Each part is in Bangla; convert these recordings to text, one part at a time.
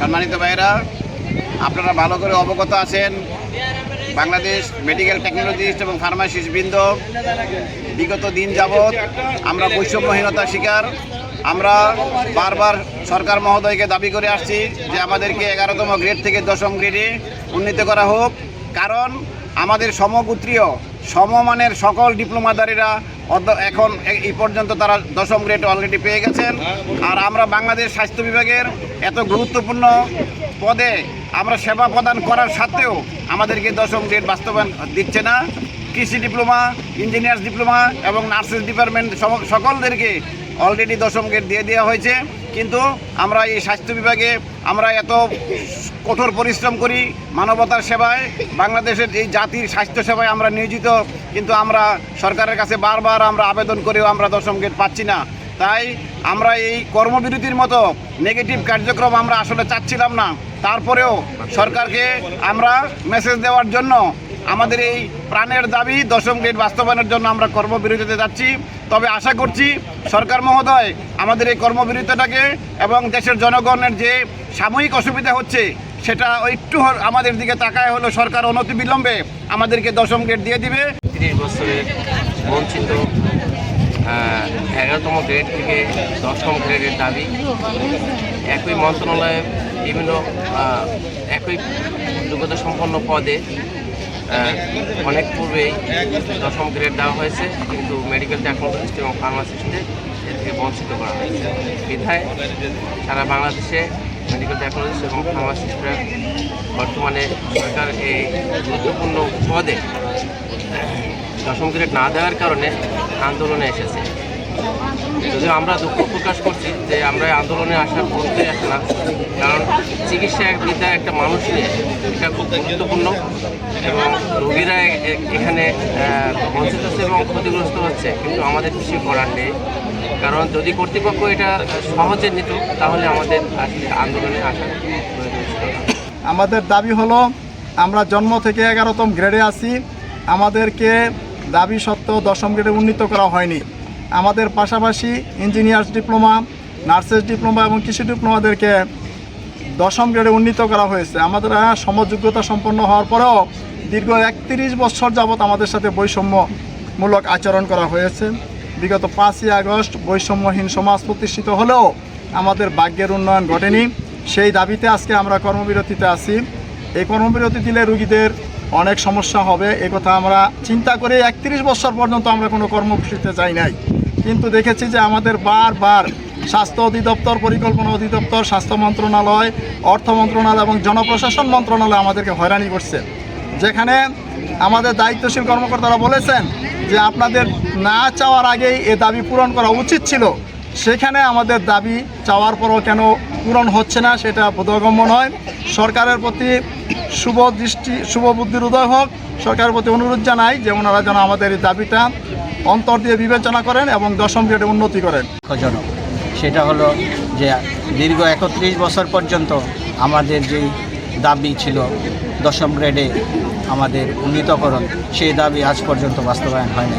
সম্মানিত ভাইয়েরা, আপনারা ভালো করে অবগত আছেন। বাংলাদেশ মেডিকেল টেকনোলজিস্ট এবং ফার্মাসিস্ট বৃন্দ বিগত দিন যাবৎ আমরা বৈষম্যহীনতার শিকার। আমরা বারবার সরকার মহোদয়কে দাবি করে আসছি যে আমাদেরকে এগারোতম গ্রেড থেকে দশম গ্রেডে উন্নীত করা হোক। কারণ আমাদের সমগোত্রীয় সমমানের সকল ডিপ্লোমাদারীরা এখন এই পর্যন্ত তারা দশম গ্রেড অলরেডি পেয়ে গেছেন। আর আমরা বাংলাদেশ স্বাস্থ্য বিভাগের এত গুরুত্বপূর্ণ পদে আমরা সেবা প্রদান করার সত্ত্বেও আমাদেরকে দশম গ্রেড বাস্তবায়ন দিচ্ছে না। কৃষি ডিপ্লোমা ইঞ্জিনিয়ার্স ডিপ্লোমা এবং নার্সেস ডিপার্টমেন্ট সকলদেরকে অলরেডি দশম গ্রেড দিয়ে দেওয়া হয়েছে। কিন্তু আমরা এই স্বাস্থ্য বিভাগে আমরা এত কঠোর পরিশ্রম করি মানবতার সেবায়, বাংলাদেশের এই জাতির স্বাস্থ্য সেবায় আমরা নিয়োজিত, কিন্তু আমরা সরকারের কাছে বারবার আমরা আবেদন করেও আমরা দশম গেট পাচ্ছি না। তাই আমরা এই কর্মবিরতির মতো নেগেটিভ কার্যক্রম আমরা আসলে চাচ্ছিলাম না। তারপরেও সরকারকে আমরা মেসেজ দেওয়ার জন্য আমাদের এই প্রাণের দাবি দশম গ্রেড বাস্তবায়নের জন্য আমরা কর্মবিরতিতে যাচ্ছি। তবে আশা করছি সরকার মহোদয় আমাদের এই কর্মবিরতিটাকে এবং দেশের জনগণের যে সাময়িক অসুবিধা হচ্ছে সেটা একটু আমাদের দিকে তাকায় হলো সরকার অনতি বিলম্বে আমাদেরকে দশম গ্রেড দিয়ে দিবে। তিরিশ বছরের বঞ্চিত এগারোতম গ্রেড থেকে দশম গ্রেডের দাবি। একই মন্ত্রণালয়ে বিভিন্ন একই যোগ্যতা সম্পন্ন পদে অনেক পূর্বেই দশম গ্রেড দেওয়া হয়েছে, কিন্তু মেডিকেল টেকনোলজিস্ট এবং ফার্মাসিস্টদের এ থেকে বঞ্চিত করা হয়েছে। বিধায় সারা বাংলাদেশে মেডিকেল টেকনোলজিস্ট এবং ফার্মাসিস্টরা বর্তমানে সরকার এই গুরুত্বপূর্ণ পদে দশম গ্রেড না দেওয়ার কারণে আন্দোলনে এসেছে। যদিও আমরা দুঃখ প্রকাশ করছি যে আমরা আন্দোলনে আসার পড়তে আসে না, কারণ চিকিৎসা এক বিদ্যা একটা মানুষ নিয়ে এটা খুব গুরুত্বপূর্ণ এবং রোগীরা এখানে বঞ্চিত হচ্ছে এবং ক্ষতিগ্রস্ত হচ্ছে, কিন্তু আমাদের কিছু করার নেই কারণ যদি কর্তৃপক্ষ এটা সহজে নিত, তাহলে আমাদের আসলে আন্দোলনে আসার। আমাদের দাবি হলো, আমরা জন্ম থেকে এগারোতম গ্রেডে আছি আমাদেরকে দাবি সত্ত্বেও দশম গ্রেডে উন্নীত করা হয়নি আমাদের পাশাপাশি ইঞ্জিনিয়ার্স ডিপ্লোমা নার্সেস ডিপ্লোমা এবং কৃষি ডিপ্লোমাদেরকে দশম গ্রেডে উন্নীত করা হয়েছে। আমাদের সমযোগ্যতা সম্পন্ন হওয়ার পরেও দীর্ঘ একত্রিশ বছর যাবৎ আমাদের সাথে বৈষম্যমূলক আচরণ করা হয়েছে। বিগত পাঁচই আগস্ট বৈষম্যহীন সমাজ প্রতিষ্ঠিত হলেও আমাদের ভাগ্যের উন্নয়ন ঘটেনি। সেই দাবিতে আজকে আমরা কর্মবিরতিতে আছি। এই কর্মবিরতি দিলে রুগীদের অনেক সমস্যা হবে। এ কথা আমরা চিন্তা করে একত্রিশ বছর পর্যন্ত আমরা কোনো কর্মসূচিতে যাই নাই। কিন্তু দেখেছি যে আমাদের বারবার স্বাস্থ্য অধিদপ্তর, পরিকল্পনা অধিদপ্তর, স্বাস্থ্য মন্ত্রণালয়, অর্থ মন্ত্রণালয় এবং জনপ্রশাসন মন্ত্রণালয় আমাদেরকে হয়রানি করছে। যেখানে আমাদের দায়িত্বশীল কর্মকর্তারা বলেছেন যে আপনাদের না চাওয়ার আগেই এ দাবি পূরণ করা উচিত ছিল। সেখানে আমাদের দাবি চাওয়ার পরও কেন পূরণ হচ্ছে না সেটা বোধগম্য নয়। সরকারের প্রতি শুভ দৃষ্টি, শুভ বুদ্ধির উদয় হোক। সরকারের প্রতি অনুরোধ জানাই যে ওনারা যেন আমাদের এই দাবিটা অন্তর দিয়ে বিবেচনা করেন এবং দশম গ্রেডে উন্নতি করেন। দুঃখজনক সেটা হলো যে দীর্ঘ একত্রিশ বছর পর্যন্ত আমাদের যেই দাবি ছিল দশম গ্রেডে আমাদের উন্নীতকরণ, সেই দাবি আজ পর্যন্ত বাস্তবায়ন হয়নি।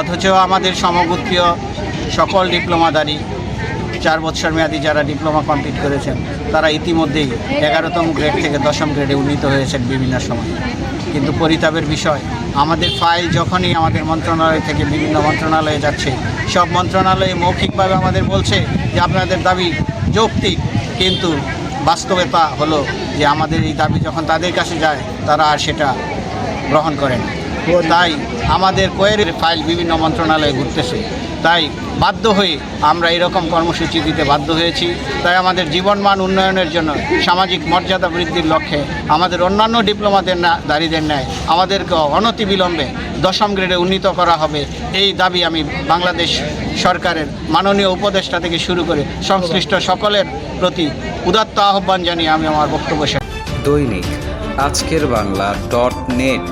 অথচ আমাদের সমগোত্রীয় সকল ডিপ্লোমাদারী চার বছর মেয়াদী যারা ডিপ্লোমা কমপ্লিট করেছেন, তারা ইতিমধ্যেই এগারোতম গ্রেড থেকে দশম গ্রেডে উন্নীত হয়েছেন বিভিন্ন সময়। কিন্তু পরিতাপের বিষয়। আমাদের ফাইল যখনই আমাদের মন্ত্রণালয় থেকে বিভিন্ন মন্ত্রণালয়ে যাচ্ছে, সব মন্ত্রণালয়ে মৌখিকভাবে আমাদের বলছে যে আপনাদের দাবি যৌক্তিক, কিন্তু বাস্তবতা হলো যে আমাদের এই দাবি যখন তাদের কাছে যায়, তারা আর সেটা গ্রহণ করে না। তাই আমাদের কোয়েরের ফাইল বিভিন্ন মন্ত্রণালয়ে ঘুরতেছে। তাই বাধ্য হয়ে আমরা এরকম কর্মসূচি দিতে বাধ্য হয়েছি। তাই আমাদের জীবনমান উন্নয়নের জন্য সামাজিক মর্যাদা বৃদ্ধির লক্ষ্যে আমাদের অন্যান্য ডিপ্লোমাদের না দাঁড়িদের ন্যায় আমাদেরকে অনতিবিলম্বে দশম গ্রেডে উন্নীত করা হবে। এই দাবি আমি বাংলাদেশ সরকারের মাননীয় উপদেষ্টা থেকে শুরু করে সংশ্লিষ্ট সকলের প্রতি উদাত্ত আহ্বান জানিয়ে আমি আমার বক্তব্য দৈনিক আজকের বাংলা ডট নেট